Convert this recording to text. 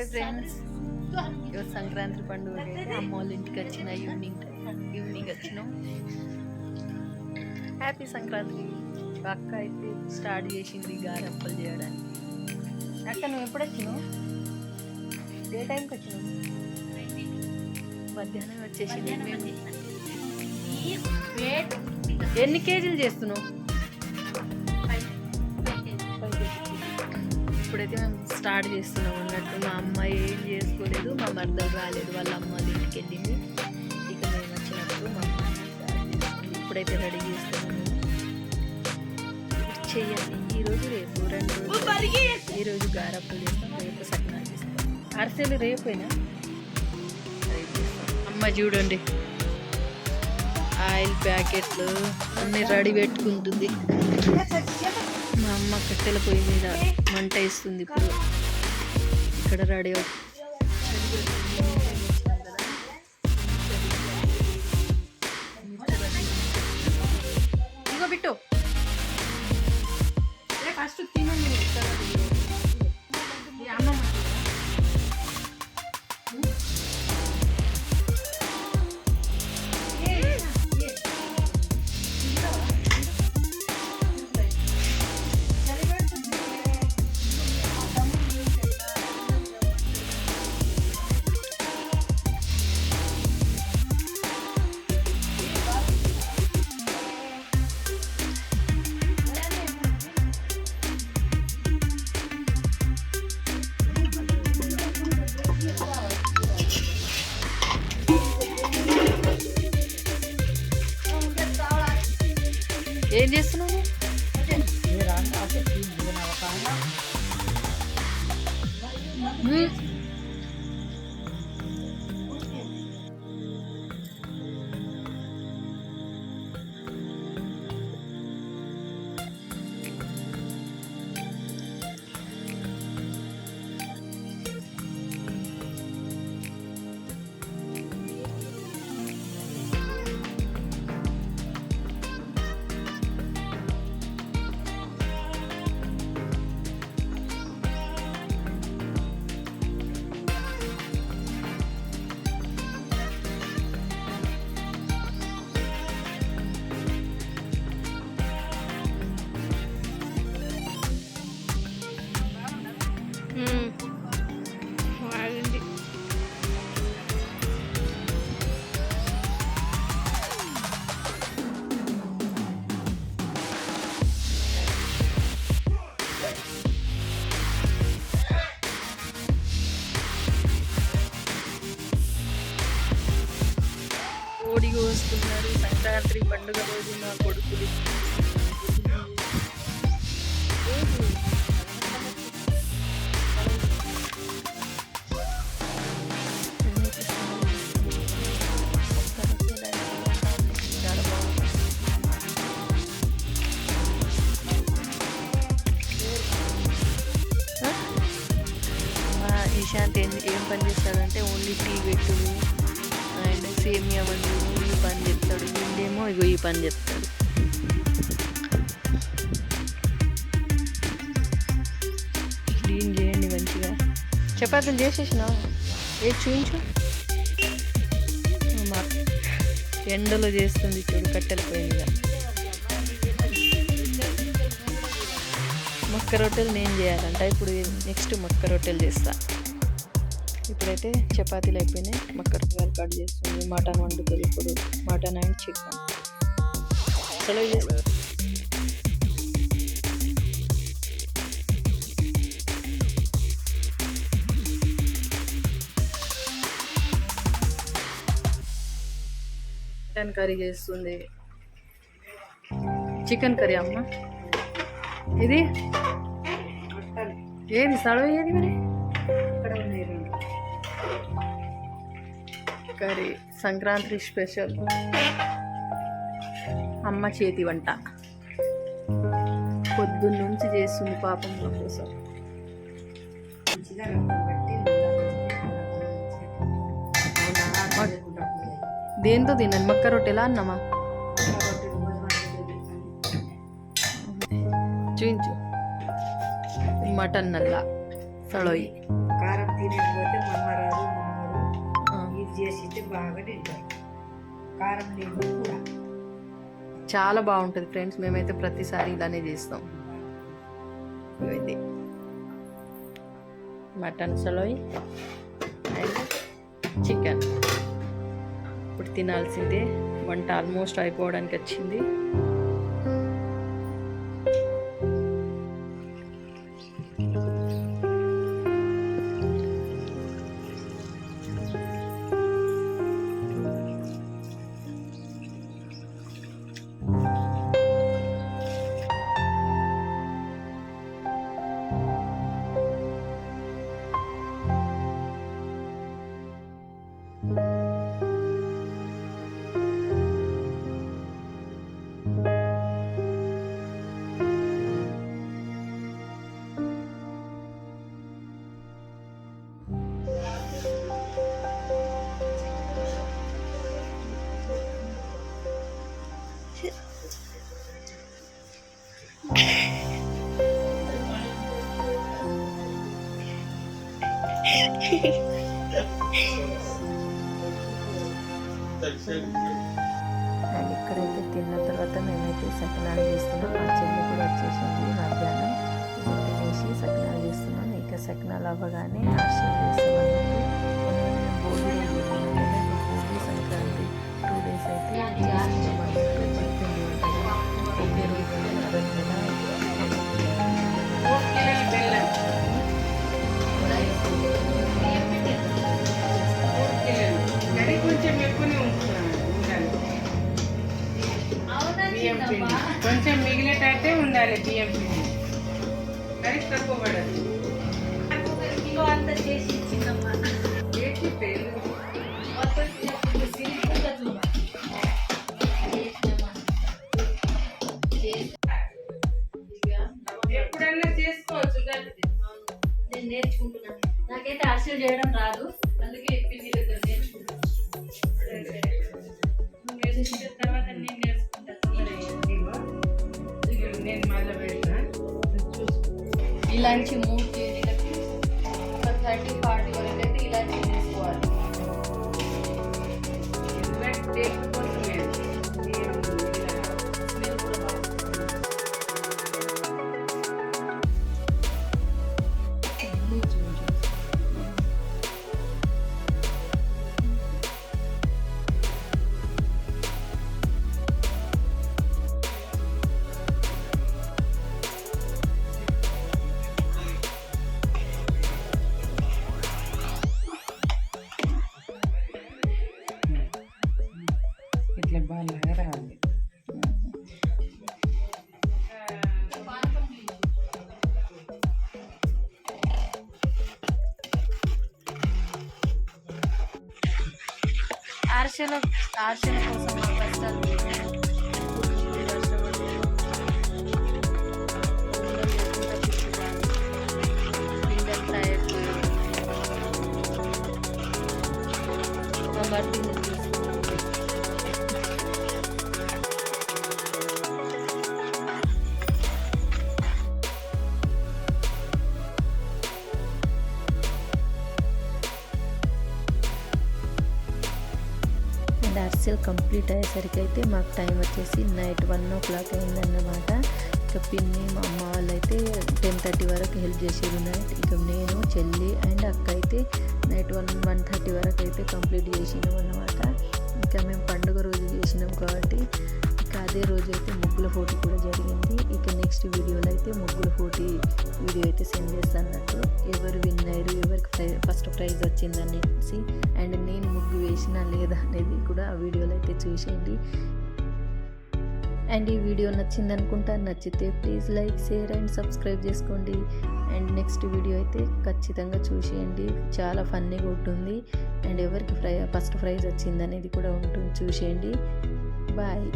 Hi friends ఈరోజు సంక్రాంతి పండుగ అమ్మ వాళ్ళ ఇంటికి వచ్చిన ఈవినింగ్ ఈవినింగ్ వచ్చినాం. హ్యాపీ సంక్రాంతి. అక్క అయితే స్టార్ట్ చేసింది గారప్పలు చేయడానికి. అక్క నువ్వు ఎప్పుడు వచ్చినావు? ఏ టైంకి వచ్చినావు? మధ్యాహ్నం వచ్చేసింది. ఎన్ని కేజీలు చేస్తున్నావు? ఇప్పుడైతే మేము స్టార్ట్ చేస్తున్నాం అన్నట్టు. మా అమ్మ ఏం చేసుకోలేదు మా మరదలు రాలేదు వాళ్ళ అమ్మ ఇంటికి వెళ్ళింది. ఇక మేము వచ్చినప్పుడు మా అమ్మ ఇప్పుడైతే రెడీ చేస్తున్నాము ఇప్పుడు చెయ్యాలి ఈరోజు రేపు రెండు రోజులు ఈరోజు గారప్పలు చేస్తాం రేపు సకినాలు చేస్తాం. అరిసెలు రేపైనా? రేపు చేస్తాం అమ్మ చూడండి. ఆయిల్ ప్యాకెట్లు అన్నీ రెడీ పెట్టుకుంటుంది. మా అమ్మ కట్టెల పొయ్యి మీద మంట ఇస్తుంది ఇప్పుడు. ఇక్కడ రెడీ అవు- ఏం చేస్తున్నావు మ్మ్. కోడి వస్తున్నారు. సంక్రాంతి పండుగ రోజు నా కొడుకులు. ఇషాంత్ ఏం ఏం పని చేస్తాడంటే ఓన్లీ టీ పెట్టుడు అండ్ సేమియా వండు ఇగో ఈ పని చెప్తాడు క్లీన్ చేయండి మంచిగా. చపాతీలు చేసేసినా ఏ చూయించు. ఎండలో చేస్తుంది చూడు కట్టెల పొయ్యి మీద మక్క రొట్టెలు నేను చేయాలంట. ఇప్పుడు నెక్స్ట్ మక్క రొట్టెలు చేస్తా. ఇప్పుడైతే చపాతీలు అయిపోయినాయి. మక్క రొట్టెలు కట్ చేస్తుంది. మటన్ వండుతుంది ఇప్పుడు. Mutton and chicken. అసలు చికెన్ కర్రీ చేస్తుంది. చికెన్ కర్రీ అమ్మ. ఇది? ఏది సడవ ఏది మరి? Curry Sankranti special. అమ్మ చేతి వంట. పొద్దున్న నుంచి చేస్తుంది పాపం కోసం. దేంతో తినండి మక్క రొట్టెలా అన్నమా? చూయించు. మటన్ నల్ల సళోయి కారం తినే బాగా తింటారు. కారం లేదు కూడా చాలా బాగుంటుంది ఫ్రెండ్స్. మేమైతే ప్రతిసారి ఇలానే చేస్తాం. ఇది మటన్ సలోయ్ అండ్ చికెన్. ఇప్పుడు తినాల్సిందే. వంట ఆల్మోస్ట్ అయిపోవడానికి వచ్చింది. అండ్ తర్వాత మేమైతే సకినాలు చేస్తున్నాం. మా చెల్లి కూడా వచ్చేసింది మధ్యాహ్నం. తినేసి సకినాలు చేస్తున్నాం. ఇక సకినాలు అవ్వగానే ఆశీర్ చేస్తాం అన్నట్టు భోగి భోగి సంక్రాంతి టూ డేస్ అయితే इलायची मोठी थर्टी फार्टी वगैरे इलायची ఆశల ఆశల కోసం మా కష్టాలు అండ్ అర్సెల్ కంప్లీట్ అయ్యేసరికి అయితే మాకు టైం వచ్చేసి నైట్ వన్ ఓ క్లాక్ అయిందన్నమాట. ఇక పిన్ని మా అమ్మ వాళ్ళైతే టెన్ థర్టీ వరకు హెల్ప్ చేసేది నైట్ ఇక నేను చెల్లి అండ్ అక్క అయితే నైట్ వన్ వన్ థర్టీ వరకు అయితే కంప్లీట్ చేసినాం అన్నమాట ఇంకా మేము పండుగ రోజు చేసినాం కాబట్టి అదే రోజు అయితే ముగ్గుల పోటీ కూడా జరిగింది. ఇక నెక్స్ట్ వీడియోలో అయితే ముగ్గుల పోటీ వీడియో అయితే సెండ్ చేస్తాను ఎవరు విన్ అయ్యారు ఎవరికి ప్రై ఫస్ట్ ప్రైజ్ వచ్చింది అనేసి అండ్ నేను ముగ్గు వేసినా లేదా అనేది కూడా ఆ వీడియోలో అయితే చూసేయండి. అండ్ ఈ వీడియో నచ్చింది అనుకుంటా నచ్చితే please like share and subscribe చేసుకోండి. అండ్ నెక్స్ట్ వీడియో అయితే ఖచ్చితంగా చూసేయండి. చాలా ఫన్నీగా ఉంటుంది. అండ్ ఎవరికి ఫ్రై ఫస్ట్ ప్రైజ్ వచ్చింది అనేది కూడా ఉంటుంది. చూసేయండి. బాయ్